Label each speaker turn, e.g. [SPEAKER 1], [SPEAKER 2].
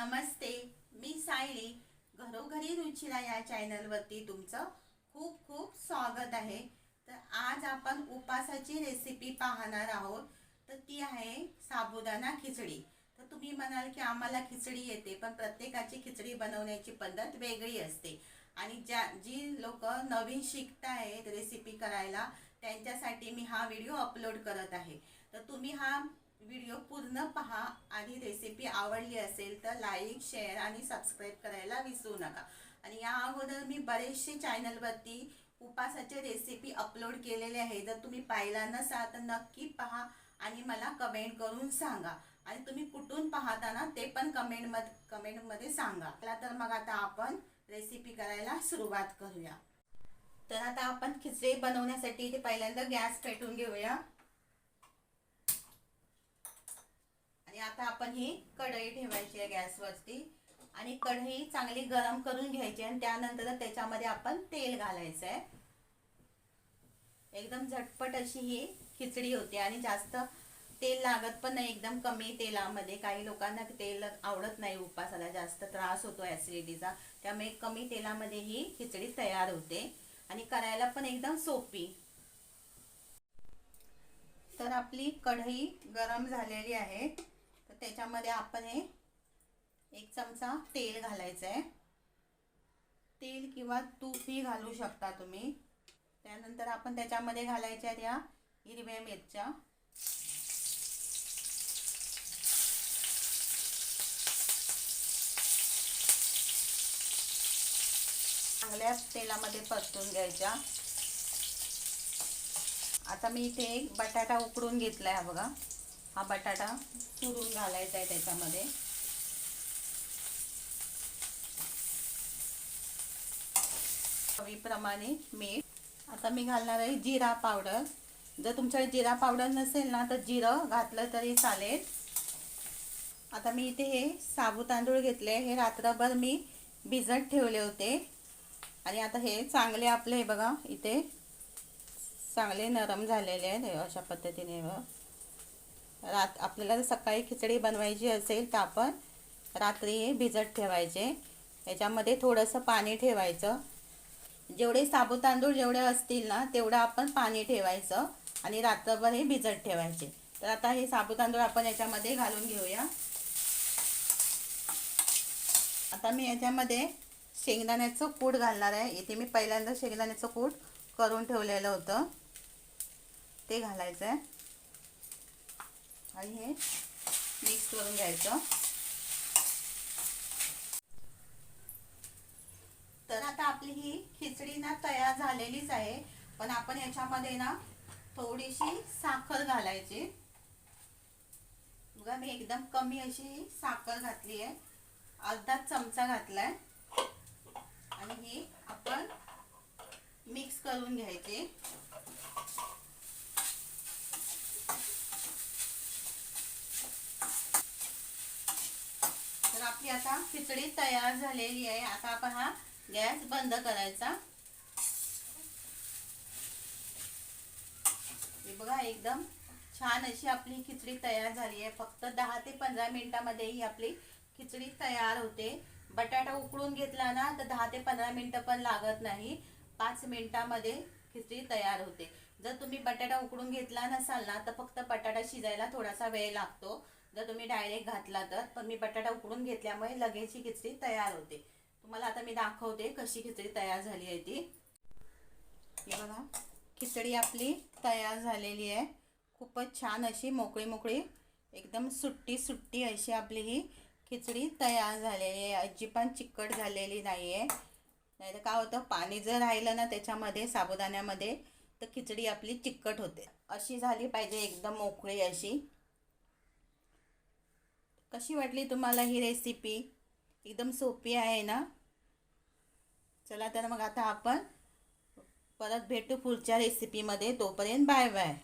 [SPEAKER 1] नमस्ते मी सायली. घरोघरी रुचिरा या चॅनलवरती तुमचं खूप खूप स्वागत आहे. तर आज आपण उपासाची रेसिपी पाहणार आहोत. तर ती आहे साबुदाणा खिचडी. तर तुम्ही म्हणाल की आम्हाला खिचडी येते पण प्रत्येकाची खिचडी बनवण्याची पद्धत वेगळी असते. आणि ज्या जी लोक नवीन शिकत आहेत रेसिपी करायला त्यांच्यासाठी मी हा व्हिडिओ अपलोड करत आहे. तर तुम्ही हा व्हिडिओ पूर्ण पहा आणि रेसिपी आवडली असेल तर लाईक शेअर आणि सबस्क्राईब करायला विसरू नका. आणि या अगोदर मी बरेचसे चॅनलवरती उपासाचे रेसिपी अपलोड केलेले आहे जर तुम्ही पाहिला नसाल तर नक्की पहा आणि मला कमेंट करून सांगा. आणि तुम्ही कुठून पाहताना ते पण कमेंटमध्ये कमेंटमध्ये सांगा. चला तर मग आता आपण रेसिपी करायला सुरुवात करूया. तर आता आपण खिचडी बनवण्यासाठी ते पहिल्यांदा गॅस पेटून घेऊया आणि आता आपण ही कढई ठेवायची आहे गॅसवरती. आणि कढई चांगली गरम करून घ्यायची आणि त्यानंतर त्याच्यामध्ये आपण तेल घालायचं आहे. एकदम झटपट अशी ही खिचडी होते आणि जास्त तेल लागत पण नाही एकदम कमी तेलामध्ये. काही लोकांना तेल आवडत नाही उपासाला जास्त त्रास होतो ॲसिडिटीचा त्यामुळे कमी तेलामध्ये ही खिचडी तयार होते. आणि करायला पण एकदम सोपी. तर आपली कढई गरम झालेली आहे. त्याच्यामध्ये आपण हे एक चमचा तेल घालायचं आहे तेल किंवा तूपही घालू शकता तुम्ही. त्यानंतर आपण त्याच्यामध्ये घालायच्या या हिरव्या मिरच्या. चांगल्या तेलामध्ये परतून घ्यायच्या. आता मी इथे एक बटाटा उकडून घेतला आहे बघा. हा बटाटा चुरून घालायचा आहे त्याच्यामध्ये. चवीप्रमाणे मीठ. आता मी घालणार आहे जिरा पावडर. जर तुमच्याकडे जिरा पावडर नसेल ना तर जिरं घातलं तरी चालेल. आता मी इथे हे साबू तांदूळ घेतले. हे रात्रभर मी भिजत ठेवले होते. आणि आता हे चांगले आपले हे बघा इथे चांगले नरम झालेले आहेत अशा पद्धतीने रात आपल्याला जर सकाळी खिचडी बनवायची असेल तर आपण रात्री हे भिजत ठेवायचे. याच्यामध्ये थोडंसं पाणी ठेवायचं. जेवढे साबू तांदूळ जेवढे असतील ना तेवढं आपण पाणी ठेवायचं आणि रात्रभर हे भिजत ठेवायचे. तर आता हे साबू तांदूळ आपण याच्यामध्ये घालून घेऊया. आता मी याच्यामध्ये शेंगदाण्याचं कूट घालणार आहे. इथे मी पहिल्यांदा शेंगदाण्याचं कूट करून ठेवलेलं होतं. ते घालायचं आहे आणि हे मिक्स करून घ्यायचं. तर आता आपली ही खिचडी ना तयार झालेलीच आहे. पण आपण याच्यामध्ये ना थोडीशी साखर घालायची. बघा मी एकदम कमी अशी साखर घातली आहे. अर्धा चमचा घातलाय. आणि ही आपण मिक्स करून घ्यायची. तर आपली आता खिचडी तयार झालेली आहे. आता आपण हा गॅस बंद करायचा. हे बघा एकदम छान अशी आपली खिचडी तयार झाली आहे. फक्त दहा ते पंधरा मिनिटामध्ये ही आपली खिचडी तयार होते. बटाटा उकळून घेतला ना तर दहा ते पंधरा मिनटं पण लागत नाही. पाच मिनिटामध्ये खिचडी तयार होते. जर तुम्ही बटाटा उकडून घेतला नसाल ना तर फक्त बटाटा शिजायला थोडासा वेळ लागतो. जर तुम्ही डायरेक्ट घातला तर पण मी बटाटा उकडून घेतल्यामुळे लगेच ही खिचडी तयार होते. तुम्हाला आता मी दाखवते कशी खिचडी तयार झाली आहे ती. हे बघा खिचडी आपली तयार झालेली आहे. खूपच छान अशी मोकळी मोकळी एकदम सुट्टी सुट्टी अशी आपली ही खिचडी तयार झालेली आहे. अजिबात चिकट झालेली नाही आहे नाही तर काय होतं पाणी जर राहिलं ना त्याच्यामध्ये साबुदाण्यामध्ये तर खिचडी आपली चिकट होते. अशी झाली पाहिजे एकदम मोकळी अशी. कशी वाटली तुम्हाला ही रेसिपी एकदम सोपी आहे ना? चला तर मग आता आपण परत भेटू पुढच्या रेसिपीमध्ये तोपर्यंत बाय बाय